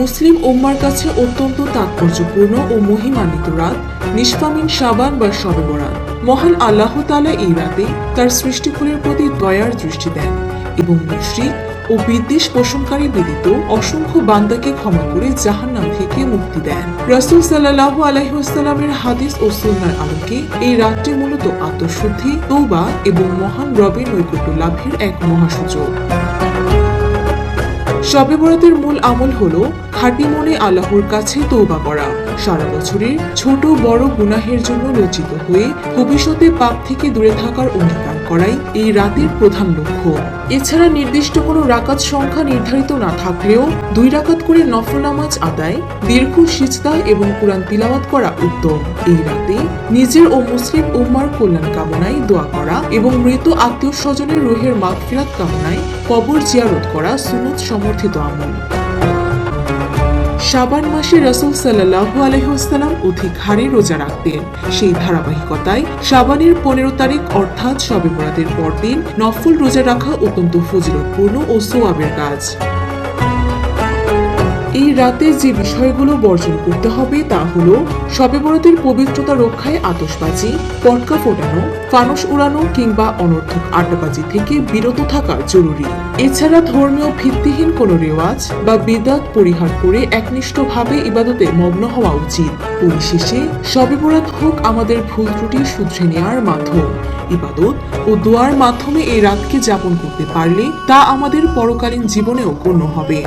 মুসলিম উম্মার কাছে অত্যন্ত তাৎপর্যপূর্ণ ও মহিমান্বিত রাত, নিষ্পামিন সাবান বা শবে বরাত মহান আল্লাহ তাআলা এই রাতে তার সৃষ্টিকুলের প্রতি দয়ার দৃষ্টি দেন এবং মুশরিক ও বিদ্বেষ পোষণকারী ব্যতীত অসংখ্য বান্দাকে ক্ষমা করে জাহান্নাম থেকে মুক্তি দেন। রাসূল সাল্লাল্লাহু আলাইহি ওয়াসাল্লামের হাদিস ও সুন্নাহর আলোকে এই রাতটি মূলত আত্মশুদ্ধি তৌবা এবং মহান রবের নৈকট্য লাভের এক মহাসূচক। শবে বরাতের মূল আমল হলো খাঁটি মনে আল্লাহর কাছে তৌবা করা। সারা বছরের ছোট বড় গুনাহের জন্য লজ্জিত হয়ে ভবিষ্যতে পাপ থেকে দূরে থাকার অঙ্গীকার করাই এই রাতের প্রধান লক্ষ্য। এছাড়া নির্দিষ্ট কোনো রাকাত সংখ্যা নির্ধারিত না থাকলেও দুই রাকাত করে নফল নামাজ আদায়, দীর্ঘ সিজদা এবং কোরআন তিলাওয়াত করা উত্তম। এই রাতে নিজের ও মুসলিম উম্মার কল্যাণ কামনায় দোয়া করা এবং মৃত আত্মীয় স্বজনের রোহের মাগফিরাত কামনায় কবর জিয়ারত করা সুনত সমর্থিত আমল। শাবান মাসে রসুল সাল্লাহু আলহিহাস্লাম অধিক হারে রোজা রাখতেন। সেই ধারাবাহিকতায় শাবানের পনেরো তারিখ অর্থাৎ শবে বরাতের পরদিন নফল রোজা রাখা অত্যন্ত ফজিলতপূর্ণ ও সোয়াবের কাজ। রাতে যে বিষয়গুলো বর্জন করতে হবে তা হলো শবে বরাতের পবিত্রতা রক্ষায় আতশবাজি, পটকা ফোটানো, ফানুস উড়ানো কিংবা অনর্থক আড্ডাবাজি থেকে বিরত থাকা জরুরি। এছাড়া ধর্মীয় ভিত্তিহীন কোনো রেওয়াজ বা বিদাত পরিহার করে একনিষ্ঠভাবে ইবাদতে মগ্ন হওয়া উচিত। পরিশেষে শবে বরাত হোক আমাদের ভুল ত্রুটি শুধরে নেওয়ার মাধ্যম। ইবাদত ও দোয়ার মাধ্যমে এই রাতকে যাপন করতে পারলে তা আমাদের পরকালীন জীবনেও গণ্য হবে।